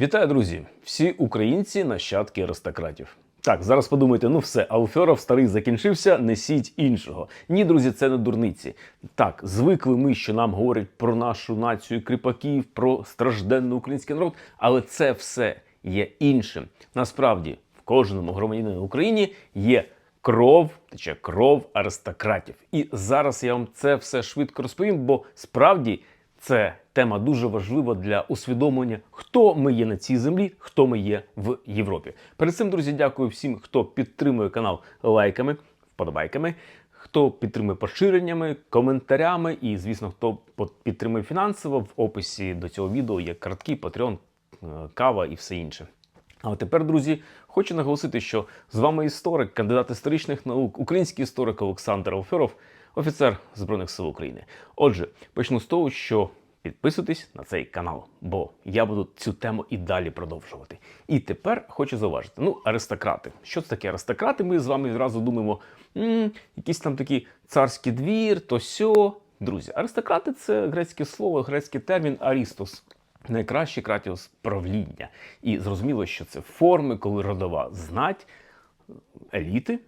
Вітаю, друзі! Всі українці нащадки аристократів. Так, зараз подумайте, ну все, Алфьоров старий закінчився, несіть іншого. Ні, друзі, це не дурниці. Так, звикли ми, що нам говорять про нашу націю кріпаків, про стражденний український народ, але це все є іншим. Насправді, в кожному громадянині України є кров, тече кров аристократів. І зараз я вам це все швидко розповім, бо справді це тема дуже важлива для усвідомлення, хто ми є на цій землі, хто ми є в Європі. Перед цим, друзі, дякую всім, хто підтримує канал лайками, вподобайками, хто підтримує поширеннями, коментарями і, звісно, хто підтримує фінансово. В описі до цього відео є картки, Patreon, е, кава і все інше. А тепер, друзі, хочу наголосити, що з вами історик, кандидат історичних наук, український історик Олександр Алферов, офіцер Збройних сил України. Отже, почну з того, що підписуйтесь на цей канал, бо я буду цю тему і далі продовжувати. І тепер хочу зауважити: ну, аристократи. Що це таке аристократи? Ми з вами відразу думаємо, м, якийсь там такий царський двір, то сьо. Друзі, аристократи це грецьке слово, грецький термін арістос. Найкращий кратіус правління. І зрозуміло, що це форми, коли родова знать еліти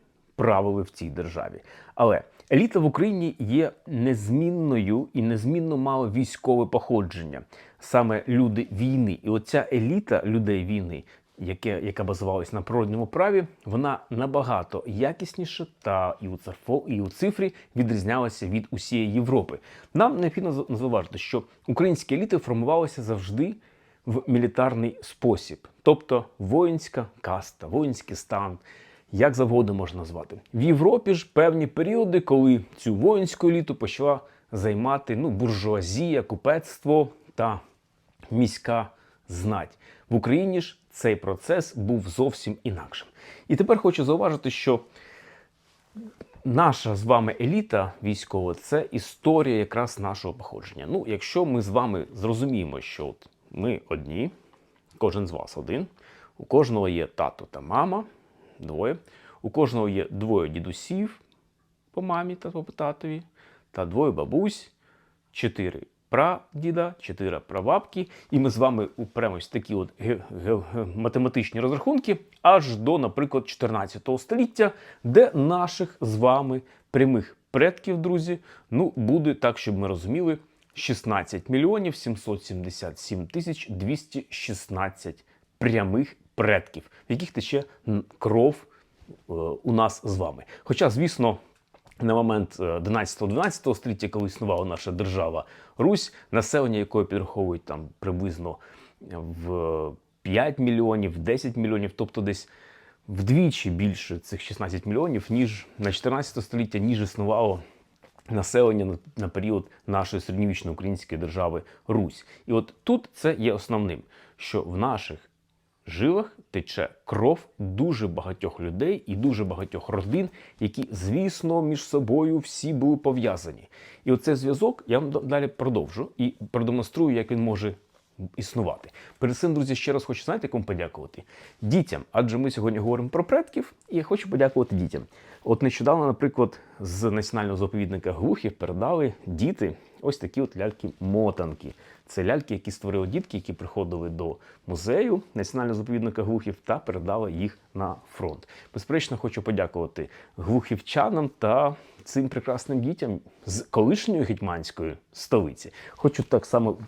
правили в цій державі. Але еліта в Україні є незмінною і незмінно мала військове походження, саме люди війни. І оця еліта людей війни, яке, яка базувалась на природньому праві, вона набагато якісніше та і у цифо, і у цифрі відрізнялася від усієї Європи. Нам необхідно за- зауважити, що українські еліти формувалися завжди в мілітарний спосіб, тобто воїнська каста, воїнський стан, як завгодно можна назвати. В Європі ж певні періоди, коли цю воїнську еліту почала займати ну, буржуазія, купецтво та міська знать. В Україні ж цей процес був зовсім інакшим. І тепер хочу зауважити, що наша з вами еліта військова це історія якраз нашого походження. Ну, якщо ми з вами зрозуміємо, що от ми одні, кожен з вас один, у кожного є тато та мама, двоє, у кожного є двоє дідусів по мамі та по татові, та двоє бабусь, чотири прадіда, чотири прабабки, і ми з вами упремось такі от ге- ге- ге- математичні розрахунки аж до, наприклад, 14 століття, де наших з вами прямих предків, друзі, ну буде так, щоб ми розуміли, 16 мільйонів 777 тисяч 216 прямих предків, в яких тече кров е, у нас з вами. Хоча, звісно, на момент 11-12 століття, коли існувала наша держава Русь, населення якої підраховують там приблизно в 5 мільйонів, в 10 мільйонів, тобто десь вдвічі більше цих 16 мільйонів, ніж на 14 століття, ніж існувало населення на, на період нашої середньовічної української держави Русь. І от тут це є основним, що в наших жилах тече кров дуже багатьох людей і дуже багатьох родин, які, звісно, між собою всі були пов'язані. І оцей зв'язок я вам далі продовжу і продемонструю, як він може існувати. Перед цим, друзі, ще раз хочу знаєте, кому подякувати дітям, адже ми сьогодні говоримо про предків, і я хочу подякувати дітям. От нещодавно, наприклад, з національного заповідника Глухів передали діти ось такі от ляльки-мотанки. Це ляльки, які створили дітки, які приходили до музею національного заповідника Глухів та передали їх на фронт. Безперечно, хочу подякувати глухівчанам та цим прекрасним дітям з колишньої гетьманської столиці. Хочу так само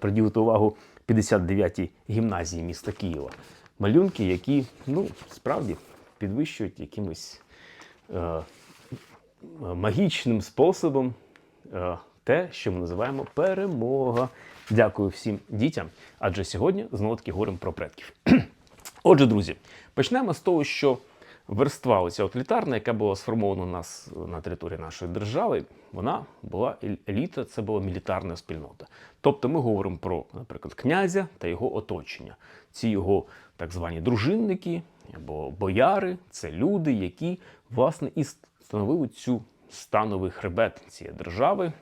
приділити увагу 59-й гімназії міста Києва. Малюнки, які ну справді підвищують якимось е, магічним способом е, те, що ми називаємо перемога. Дякую всім дітям, адже сьогодні знову таки говоримо про предків. Отже, друзі, почнемо з того, що верства оця от літарна, яка була сформована у нас на території нашої держави, вона була еліта, це була мілітарна спільнота. Тобто ми говоримо про, наприклад, князя та його оточення. Ці його так звані дружинники або бояри це люди, які власне і становили цю становий хребет цієї держави.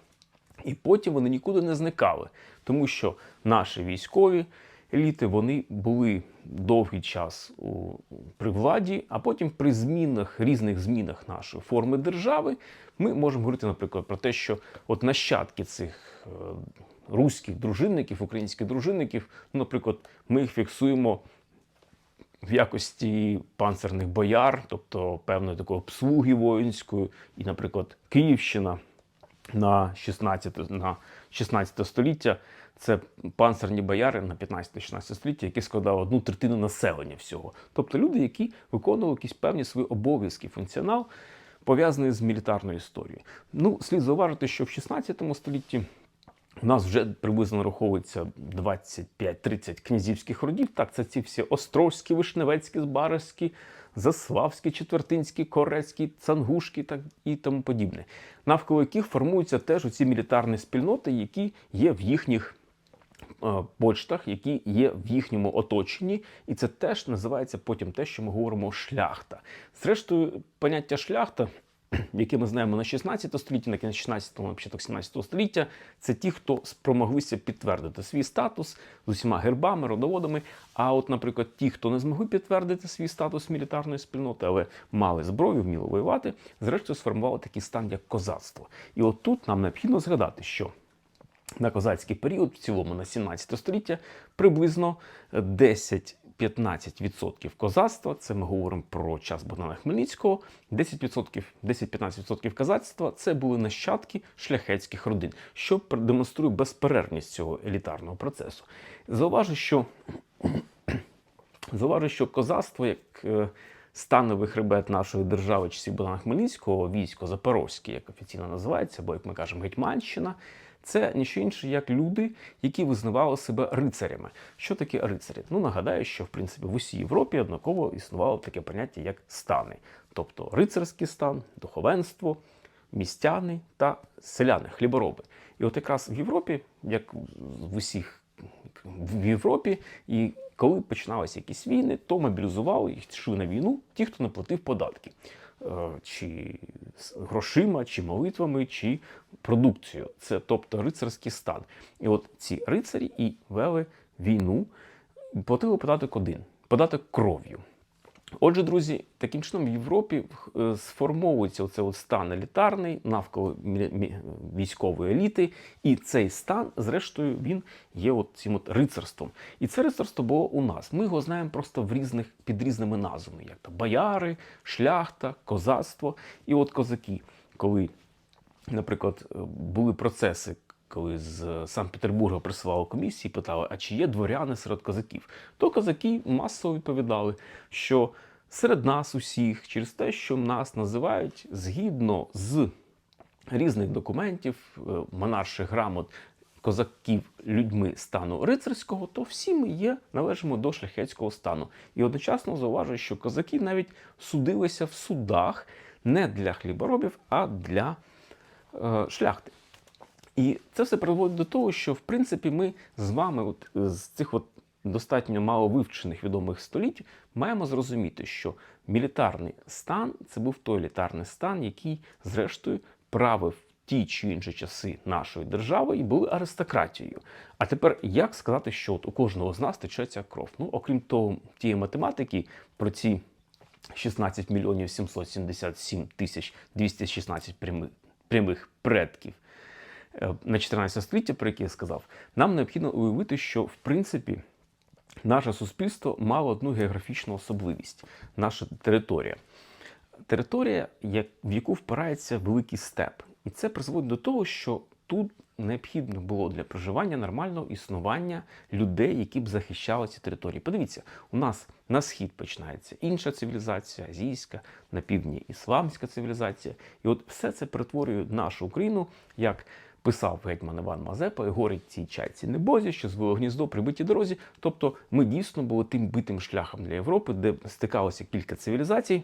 І потім вони нікуди не зникали, тому що наші військові еліти вони були довгий час у, при владі, а потім при змінах, різних змінах нашої форми держави, ми можемо говорити, наприклад, про те, що от нащадки цих е, руських дружинників, українських дружинників. Ну, наприклад, ми їх фіксуємо в якості панцерних бояр, тобто певної такої обслуги воїнської, і, наприклад, Київщина на 16, на 16 століття. Це панцерні бояри на 15-16 століття, які складали одну третину населення всього. Тобто люди, які виконували якісь певні свої обов'язки, функціонал, пов'язаний з мілітарною історією. Ну, слід зауважити, що в 16 столітті у нас вже приблизно нараховується 25-30 князівських родів. Так, це ці всі Острозькі, Вишневецькі, Збаразькі, Заславські, Четвертинські, Корецькі, Цангушкі та і тому подібне, навколо яких формуються теж оці мілітарні спільноти, які є в їхніх почтах, які є в їхньому оточенні, і це теж називається потім те, що ми говоримо шляхта. Зрештою, поняття шляхта які ми знаємо на 16 столітті, на кінець 16 на початок 17 століття, це ті, хто спромоглися підтвердити свій статус з усіма гербами, родоводами. А от, наприклад, ті, хто не змогли підтвердити свій статус мілітарної спільноти, але мали зброю, вміли воювати, зрештою сформували такий стан, як козацтво. І от тут нам необхідно згадати, що на козацький період, в цілому на 17 століття, приблизно 10 15% козацтва, це ми говоримо про час Богдана Хмельницького, 10%, 10-15% козацтва це були нащадки шляхетських родин, що демонструє безперервність цього елітарного процесу. Зауважу, що зауважу, що козацтво як е, становий хребет нашої держави часів Богдана Хмельницького, військо Запорозьке, як офіційно називається, або як ми кажемо, Гетьманщина. Це ніщо інше, як люди, які визнавали себе рицарями. Що таке рицарі? Ну нагадаю, що в принципі в усій Європі однаково існувало таке поняття, як стани, тобто рицарський стан, духовенство, містяни та селяни, хлібороби. І от якраз в Європі, як в усіх в Європі, і коли починалися якісь війни, то мобілізували їх йшли на війну ті, хто не платив податки. Е, чи грошима, чи молитвами, чи продукцією. Це тобто рицарський стан. І от ці рицарі і вели війну, платили податок один податок кров'ю. Отже, друзі, таким чином в Європі е, сформовується оцей стан елітарний навколо військової еліти, і цей стан, зрештою, він є цим рицарством. І це рицарство було у нас. Ми його знаємо просто в різних під різними назвами, як то бояри, шляхта, козацтво. І от козаки, коли, наприклад, е, були процеси. Коли з Санкт-Петербурга присилали комісії, питали, а чи є дворяни серед козаків, то козаки масово відповідали, що серед нас усіх, через те, що нас називають згідно з різних документів, е, монарших грамот козаків людьми стану рицарського, то всі ми є, належимо до шляхетського стану. І одночасно зауважую, що козаки навіть судилися в судах не для хліборобів, а для е, шляхти. І це все приводить до того, що в принципі ми з вами, от з цих от достатньо мало вивчених відомих століть, маємо зрозуміти, що мілітарний стан це був той елітарний стан, який, зрештою, правив ті чи інші часи нашої держави і були аристократією. А тепер як сказати, що от у кожного з нас течеться кров? Ну, окрім того, тієї математики, про ці 16 мільйонів 777 тисяч 216 прямих, прямих предків. Е, на 14 століття, про яке я сказав, нам необхідно уявити, що в принципі наше суспільство мало одну географічну особливість наша територія. Територія, в яку впирається великий степ. І це призводить до того, що тут необхідно було для проживання нормального існування людей, які б захищали ці території. Подивіться, у нас на схід починається інша цивілізація, азійська, на півдні ісламська цивілізація. І от все це перетворює нашу Україну як писав гетьман Іван Мазепа, і горить цій чайці небозі, що звело гніздо при битій дорозі. Тобто ми дійсно були тим битим шляхом для Європи, де стикалося кілька цивілізацій,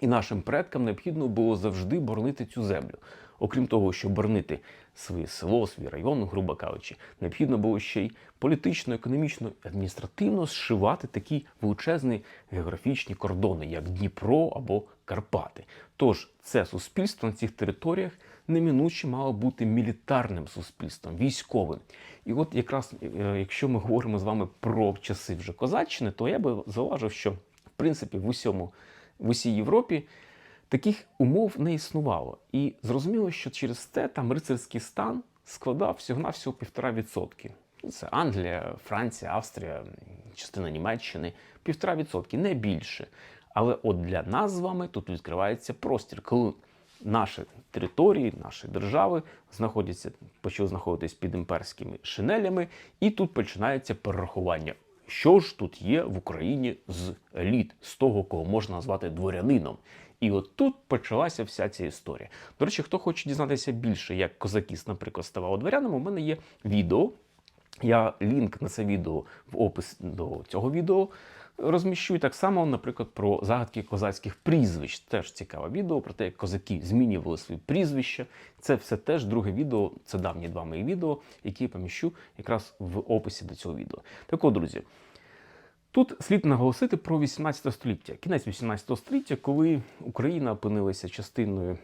і нашим предкам необхідно було завжди боронити цю землю. Окрім того, щоб боронити своє село, свій район, грубо кажучи, необхідно було ще й політично, економічно, адміністративно зшивати такі величезні географічні кордони, як Дніпро або Карпати. Тож це суспільство на цих територіях неминуче мало бути мілітарним суспільством, військовим. І от якраз е, якщо ми говоримо з вами про часи вже козаччини, то я би зауважив, що в принципі в усьому в усій Європі таких умов не існувало. І зрозуміло, що через це там рицарський стан складав всього-навсього 1,5%. Ну, Це Англія, Франція, Австрія, частина Німеччини, 1,5%, не більше. Але от для нас з вами тут відкривається простір, коли наші території, наші держави знаходяться, почали знаходитись під імперськими шинелями, і тут починається перерахування. Що ж тут є в Україні з еліт, з того, кого можна назвати дворянином? І от тут почалася вся ця історія. До речі, хто хоче дізнатися більше, як козакіс, наприклад, ставав дворянином, у мене є відео. Я лінк на це відео в опис до цього відео розміщу. І так само, наприклад, про загадки козацьких прізвищ. Теж цікаве відео про те, як козаки змінювали свої прізвища. Це все теж друге відео, це давні два мої відео, які я поміщу якраз в описі до цього відео. Так от, друзі, Тут слід наголосити про 18 століття, кінець 18 століття, коли Україна опинилася частиною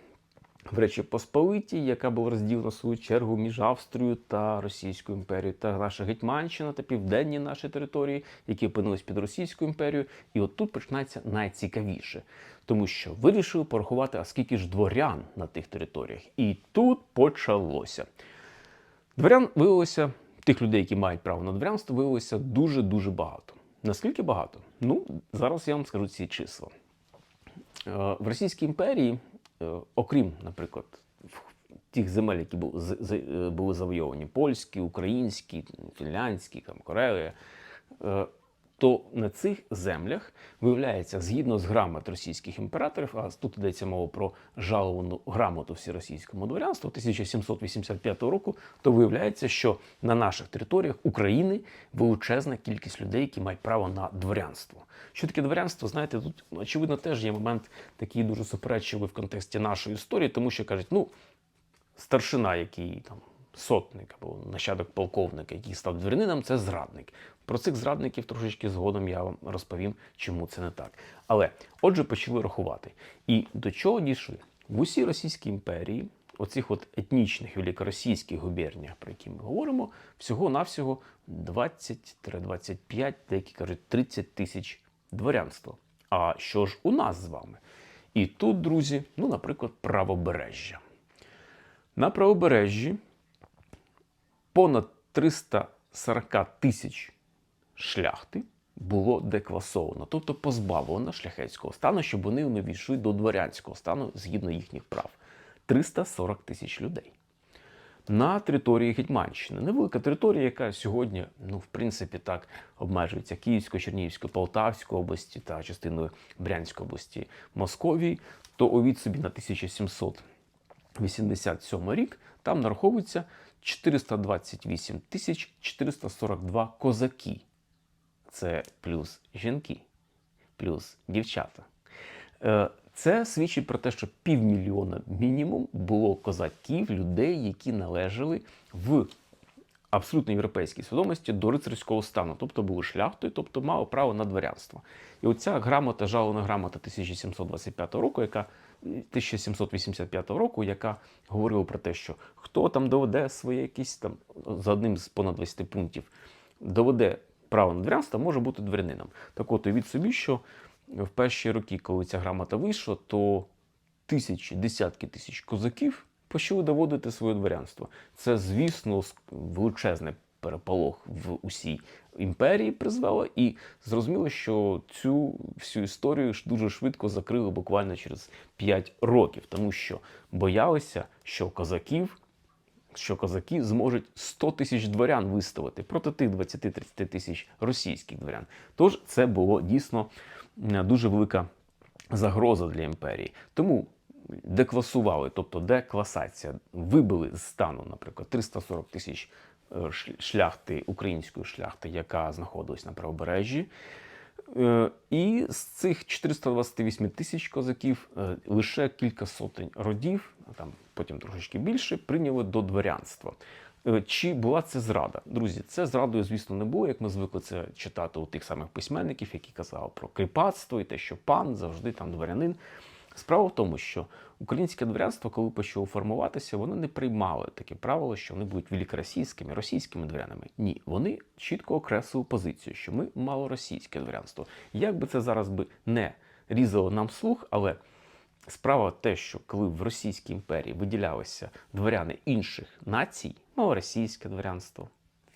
в Речі Посполитій, яка була розділена в свою чергу між Австрією та Російською імперією, та наша Гетьманщина та південні наші території, які опинились під Російською імперією. І от тут починається найцікавіше, тому що вирішили порахувати, а скільки ж дворян на тих територіях. І тут почалося. Дворян виявилося, тих людей, які мають право на дворянство, виявилося дуже-дуже багато. Наскільки багато? Ну, зараз я вам скажу ці числа. Е, В Російській імперії, окрім, наприклад, тих земель, які е, були завойовані, польські, українські, фінляндські, там, Корея, е, то на цих землях виявляється, згідно з грамот російських імператорів, а тут йдеться мова про жаловану грамоту всеросійському дворянству 1785 року, то виявляється, що на наших територіях України величезна кількість людей, які мають право на дворянство. Що таке дворянство? Знаєте, тут очевидно теж є момент такий дуже суперечливий в контексті нашої історії, тому що кажуть, ну старшина, який там сотник або нащадок полковника, який став дворянином, це зрадник. Про цих зрадників трошечки згодом я вам розповім, чому це не так. Але отже, почали рахувати. І до чого дійшли? В усій Російській імперії, оцих от етнічних великоросійських губерніях, про які ми говоримо, всього-навсього 20-25, деякі кажуть 30 тисяч дворянства. А що ж у нас з вами? І тут, друзі, ну, наприклад, правобережжя. На правобережжі понад 340 тисяч шляхти було декласовано, тобто позбавлено шляхетського стану, щоб вони не війшли до дворянського стану згідно їхніх прав. 340 тисяч людей. На території Гетьманщини. Невелика територія, яка сьогодні, ну, в принципі, так обмежується Київською, Чернігівською, Полтавською області та частиною Брянської області Московії, то увіть собі на 1700 87 рік там нараховується 428 тисяч 442 козаки. Це плюс жінки, плюс дівчата. Е, Це свідчить про те, що півмільйона мінімум було козаків, людей, які належали в абсолютно європейській свідомості до рицарського стану, тобто були шляхтою, тобто мали право на дворянство. І оця грамота, жалена грамота 1725 року, яка 1785 року, яка говорила про те, що хто там доведе своє якісь там за одним з понад 20 пунктів, доведе право на дворянство, може бути дворянином. Так от від собі, що в перші роки, коли ця грамота вийшла, то тисячі, десятки тисяч козаків почали доводити своє дворянство. Це, звісно, величезний переполох в усій імперії призвело, і зрозуміло, що цю всю історію ж дуже швидко закрили буквально через 5 років, тому що боялися, що козаків. Що козаки зможуть 100 тисяч дворян виставити проти тих 20-30 тисяч російських дворян. Тож це було дійсно дуже велика загроза для імперії. Тому декласували, тобто декласація, вибили з стану, наприклад, 340 тисяч е, шляхти, української шляхти, яка знаходилась на правобережжі. Е, І з цих 428 тисяч козаків е, лише кілька сотень родів, там потім трошечки більше, прийняли до дворянства. Е, Чи була це зрада? Друзі, це зрадою, звісно, не було, як ми звикли це читати у тих самих письменників, які казали про кріпацтво і те, що пан завжди там дворянин. Справа в тому, що українське дворянство, коли почало формуватися, воно не приймало таке правило, що вони будуть великоросійськими, російськими дворянами. Ні, вони чітко окреслили позицію, що ми малоросійське дворянство. Як би це зараз би не різало нам слух, але Справа те, що коли в Російській імперії виділялися дворяни інших націй, малоросійське дворянство,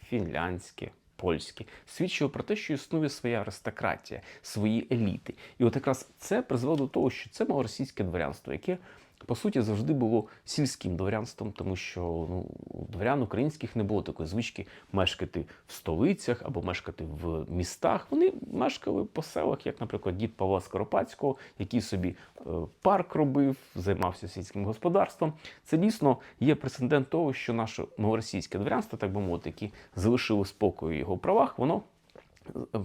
фінляндське, польське, свідчило про те, що існує своя аристократія, свої еліти. І от якраз це призвело до того, що це малоросійське дворянство, яке по суті завжди було сільським дворянством, тому що ну, дворян українських не було такої звички мешкати в столицях або мешкати в містах. Вони мешкали по селах, як, наприклад, дід Павла Скоропадського, який собі е, парк робив, займався сільським господарством. Це дійсно є прецедент того, що наше малоросійське дворянство, так би мовити, яке залишило спокою в його правах, воно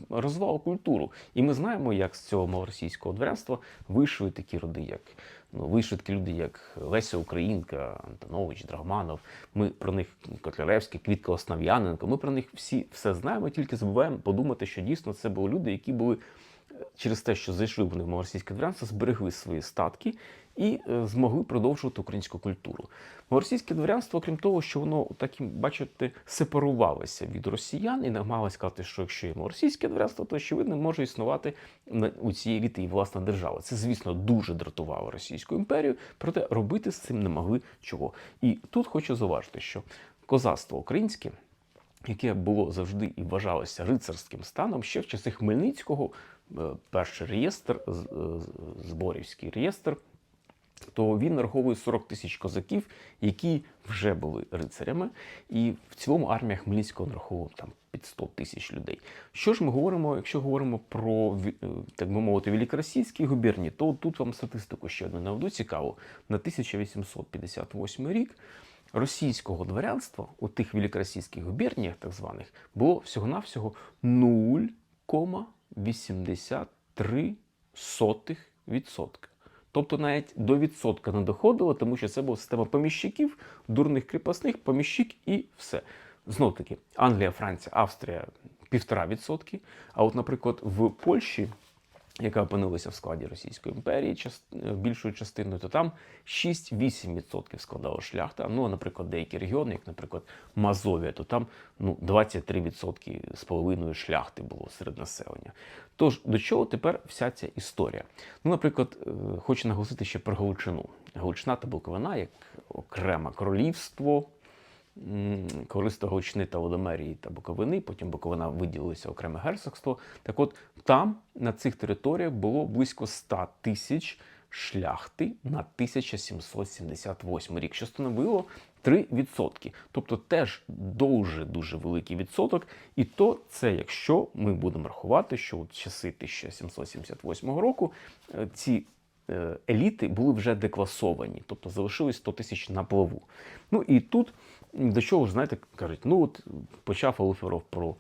розвивало культуру. І ми знаємо, як з цього малоросійського дворянства вийшли такі роди, як ну, вийшли такі люди, як Леся Українка, Антонович, Драгманов. Ми про них Котляревський, Квітка Основ'яненко. Ми про них всі все знаємо, тільки забуваємо подумати, що дійсно це були люди, які були через те, що зайшли вони в малоросійське дворянство, зберегли свої статки і е, змогли продовжувати українську культуру. Малоросійське дворянство, окрім того, що воно таким, бачите, сепарувалося від росіян і намагалось сказати, що якщо є малоросійське дворянство, то очевидно може існувати у цій еліти і власна держава. Це, звісно, дуже дратувало Російську імперію, проте робити з цим не могли чого. І тут хочу зауважити, що козацтво українське. Яке було завжди і вважалося рицарським станом ще в часи Хмельницького, перший реєстр, е, зборівський реєстр, то він нараховує 40 тисяч козаків, які вже були рицарями, і в цілому армія Хмельницького нараховувала там під 100 тисяч людей. Що ж ми говоримо, якщо говоримо про е, так би мовити, великоросійські губернії, то тут вам статистику ще одну наведу цікаво. На 1858 рік російського дворянства у тих великоросійських губерніях, так званих, було всього-навсього 0,83%. Тобто навіть до відсотка не доходило, тому що це була система поміщиків, дурних кріпосних, поміщик і все. Знов таки, Англія, Франція, Австрія півтора відсотки. А от, наприклад, в Польщі яка опинилася в складі Російської імперії е, більшою частиною, то там 6-8% складала шляхта. Ну, а, наприклад, деякі регіони, як, наприклад, Мазовія, то там ну, 23% з половиною шляхти було серед населення. Тож до чого тепер вся ця історія? Ну, наприклад, е, хочу наголосити ще про Галичину. Галичина та Буковина як окреме королівство користо Галичини та Володимирії та Буковини, потім Буковина виділилася окреме герцогство. Так от там на цих територіях було близько 100 тисяч шляхти на 1778 рік, що становило 3%. Тобто теж дуже дуже великий відсоток. І то це якщо ми будемо рахувати, що от часи 1778 року е, ці е, еліти були вже декласовані, тобто залишилось 100 тисяч на плаву. Ну і тут до чого ж, знаєте, кажуть, ну от почав Алуферов про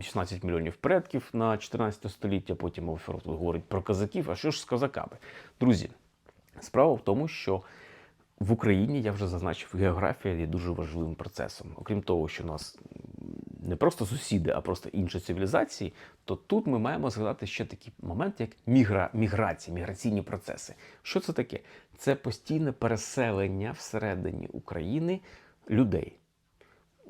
16 мільйонів предків на 14 століття, потім Алуферов говорить про козаків. А що ж з козаками? Друзі, справа в тому, що в Україні я вже зазначив, географія є дуже важливим процесом. Окрім того, що у нас не просто сусіди, а просто інші цивілізації, то тут ми маємо згадати ще такий момент, як мігра... міграція, міграційні процеси. Що це таке? Це постійне переселення всередині України людей.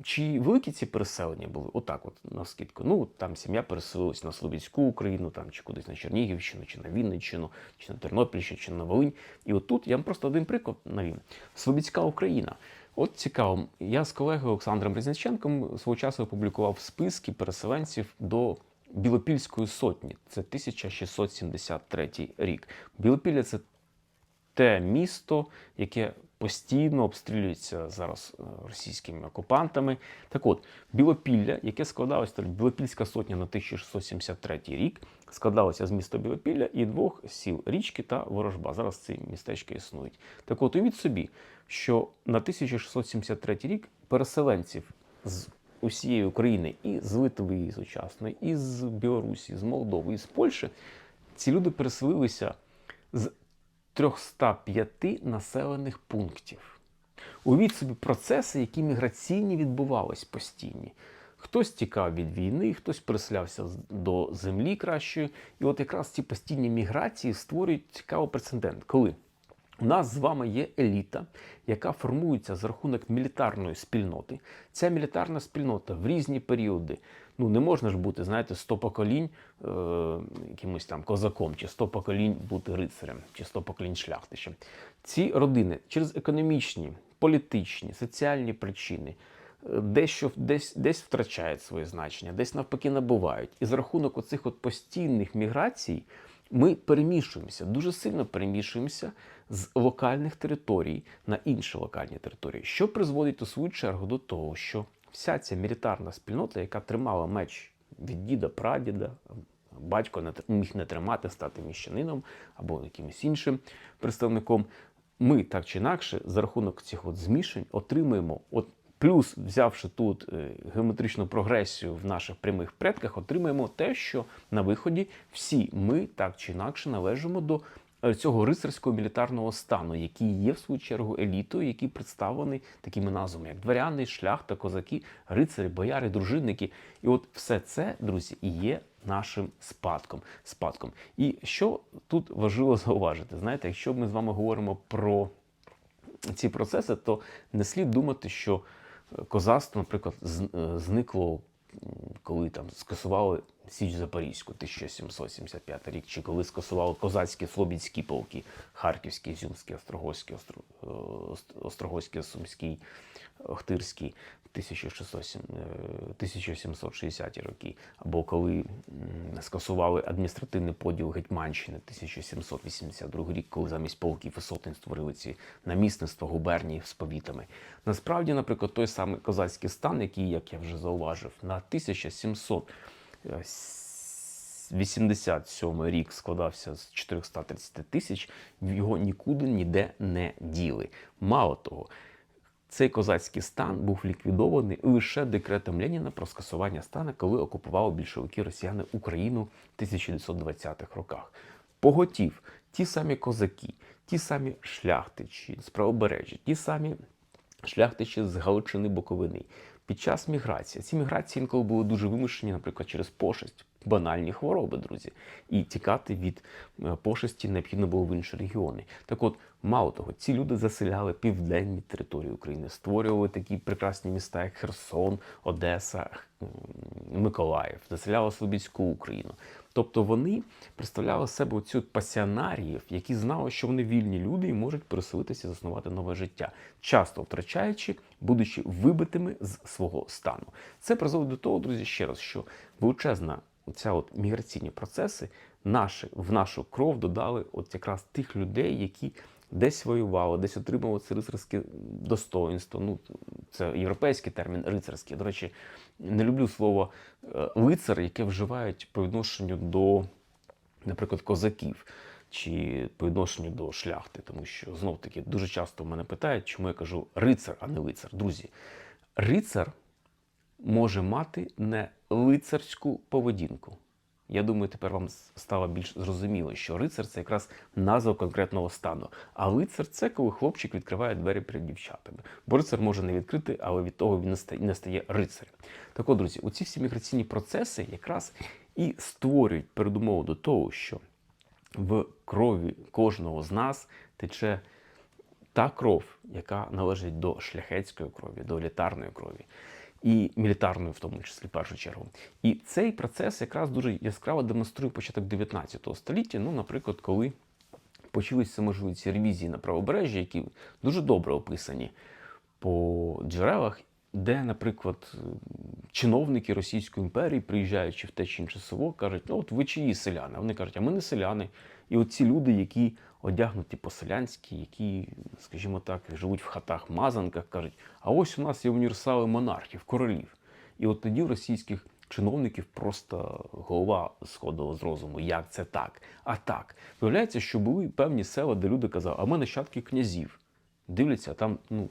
Чи великі ці переселення були? Отак, от на скидку. Ну, там сім'я переселилась на Слов'янську Україну, там чи кудись на Чернігівщину, чи на Вінниччину, чи на Тернопільщину, чи на Волинь. І от тут я вам просто один приклад навів. Слобідська Україна. От цікаво, я з колегою Олександром Резниченком свого часу опублікував списки переселенців до Білопільської сотні. Це 1673 рік. Білопілля це те місто, яке постійно обстрілюється зараз е, російськими окупантами. Так от, Білопілля, яке складалося Білопільська сотня на 1673 рік, складалося з міста Білопілля і двох сіл річки та Ворожба. Зараз ці містечки існують. Так от, уявіть собі, що на 1673 рік переселенців з усієї України і з Литви, і сучасної, і з Білорусі, з Молдови, і з Польщі, ці люди переселилися з 305 населених пунктів. Увіть собі процеси, які міграційні відбувались постійні. Хтось тікав від війни, хтось переселявся до землі кращої. І от якраз ці постійні міграції створюють цікавий прецедент, коли У нас з вами є еліта, яка формується за рахунок мілітарної спільноти. Ця мілітарна спільнота в різні періоди. Ну не можна ж бути, знаєте, 100 поколінь е, якимось там козаком, чи 100 поколінь бути рицарем, чи 100 поколінь шляхтичем. Ці родини через економічні, політичні, соціальні причини е, дещо десь, десь втрачають своє значення, десь навпаки набувають. І за рахунок оцих от постійних міграцій ми переміщуємося, дуже сильно переміщуємося з локальних територій на інші локальні території, що призводить у свою чергу до того, що вся ця мілітарна спільнота, яка тримала меч від діда, прадіда, батько не міг не тримати, стати міщанином або якимось іншим представником. Ми так чи інакше, за рахунок цих от змішань, отримуємо, от плюс взявши тут е, геометричну прогресію в наших прямих предках, отримуємо те, що на виході всі ми так чи інакше належимо до е, цього рицарського мілітарного стану, який є в свою чергу елітою, який представлений такими назвами, як дворяни, шляхта, козаки, рицарі, бояри, дружинники. І от все це, друзі, і є нашим спадком. спадком. І що тут важливо зауважити, знаєте, якщо ми з вами говоримо про ці процеси, то не слід думати, що козацтво, наприклад, е, зникло, коли там скасували Січ Запорізьку 1775 рік, чи коли скасували козацькі слобідські полки, Зюмський, Острогоський, Острогоські, е, Ост- Острогоський, Сумський, Охтирський 1607, е, 1760 роки, або коли скасували адміністративний поділ Гетьманщини 1782 рік, коли замість полків і сотень створили ці намісництва губернії з повітами. Насправді, наприклад, той самий козацький стан, який, як я вже зауважив, на 1700 е, 87 рік складався з 430 тисяч, його нікуди ніде не діли. Мало того, цей козацький стан був ліквідований лише декретом Леніна про скасування стану, коли окупували більшовики росіяни Україну в 1920-х роках. Поготів ті самі козаки, ті самі шляхтичі з правобережжя, ті самі шляхтичі з Галичини Буковини. Під час міграції ці міграції інколи були дуже вимушені, наприклад, через пошесть, банальні хвороби, друзі. І тікати від е, пошесті необхідно було в інші регіони. Так от, мало того, ці люди заселяли південні території України, створювали такі прекрасні міста, як Херсон, Одеса, Миколаїв, заселяли Слобідську Україну. Тобто вони представляли себе оцю пасіонаріїв, які знали, що вони вільні люди і можуть переселитися і заснувати нове життя, часто втрачаючи, будучи вибитими з свого стану. Це призводить до того, друзі, ще раз, що величезна ця от міграційні процеси наші, в нашу кров додали от якраз тих людей, які десь воювали, десь отримували це рицарське достоинство. Ну, це європейський термін рицарський. До речі, не люблю слово е, лицар, яке вживають по відношенню до, наприклад, козаків. Чи по відношенню до шляхти, тому що знов таки дуже часто мене питають, чому я кажу рицар, а не лицар. Друзі, рицар може мати не лицарську поведінку. Я думаю, тепер вам стало більш зрозуміло, що рицар це якраз назва конкретного стану. А лицар це коли хлопчик відкриває двері перед дівчатами. Бо рицар може не відкрити, але від того він не стає, рицарем. Так от, друзі, оці всі міграційні процеси якраз і створюють передумову до того, що в крові кожного з нас тече та кров, яка належить до шляхетської крові, до елітарної крові. І мілітарної, в тому числі в першу чергу. І цей процес якраз дуже яскраво демонструє початок 19 століття. Ну, наприклад, коли почалися можливі ці ревізії на правобережжі, які дуже добре описані по джерелах, де, наприклад, чиновники Російської імперії, приїжджаючи в те чи інше село, кажуть, ну от ви чиї селяни? Вони кажуть, а ми не селяни. І от ці люди, які одягнуті по-селянськи, які, скажімо так, живуть в хатах, мазанках, кажуть, а ось у нас є універсали монархів, королів. І от тоді в російських чиновників просто голова сходила з розуму, як це так. А так, виявляється, що були певні села, де люди казали, а ми нащадки князів. Дивляться, там, ну,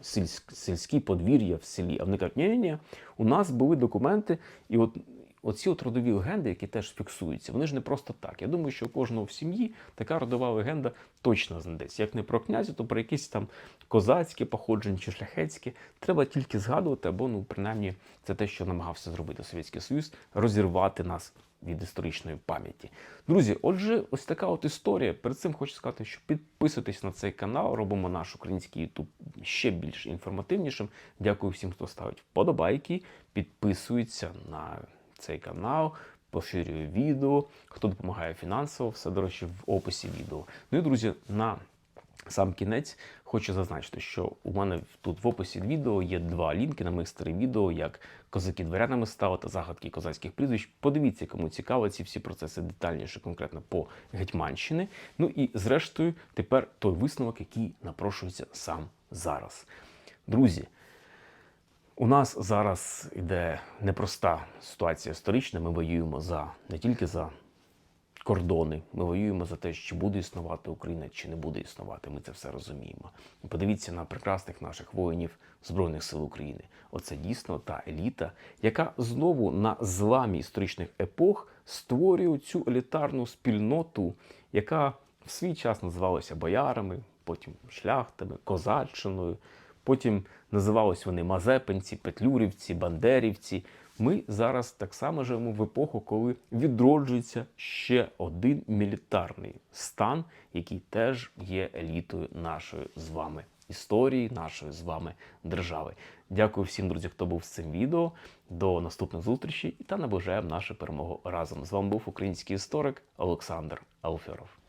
сільськ, сільські подвір'я в селі. А вони кажуть, ні, ні, ні, у нас були документи, і от оці от родові легенди, які теж фіксуються, вони ж не просто так. Я думаю, що у кожного в сім'ї така родова легенда точно знайдеться. Як не про князя, то про якісь там козацьке походження чи шляхетське. Треба тільки згадувати, або ну принаймні це те, що намагався зробити Совєтський Союз, розірвати нас від історичної пам'яті. Друзі, отже, ось така от історія. Перед цим хочу сказати, що підписуйтесь на цей канал, робимо наш український YouTube ще більш інформативнішим. Дякую всім, хто ставить вподобайки, підписується на цей канал, поширює відео, хто допомагає фінансово, все, до речі, в описі відео. Ну і друзі, на сам кінець хочу зазначити, що у мене тут в описі відео є два лінки на моїх старих відео, як козаки дворянами стали та загадки козацьких прізвищ. Подивіться, кому цікаво ці всі процеси детальніше, конкретно по Гетьманщини. Ну і зрештою, тепер той висновок, який напрошується сам зараз. Друзі, у нас зараз іде непроста ситуація історична. Ми воюємо за не тільки за кордони, ми воюємо за те, чи буде існувати Україна, чи не буде існувати. Ми це все розуміємо. Подивіться на прекрасних наших воїнів Збройних сил України. Оце дійсно та еліта, яка знову на зламі історичних епох створює цю елітарну спільноту, яка в свій час називалася боярами, потім шляхтами, козаччиною. Потім називались вони Мазепинці, Петлюрівці, Бандерівці. Ми зараз так само живемо в епоху, коли відроджується ще один мілітарний стан, який теж є елітою нашої з вами історії, нашої з вами держави. Дякую всім, друзі, хто був з цим відео. До наступних зустрічей та наближаємо нашу перемогу разом. З вами був український історик Олександр Алферов.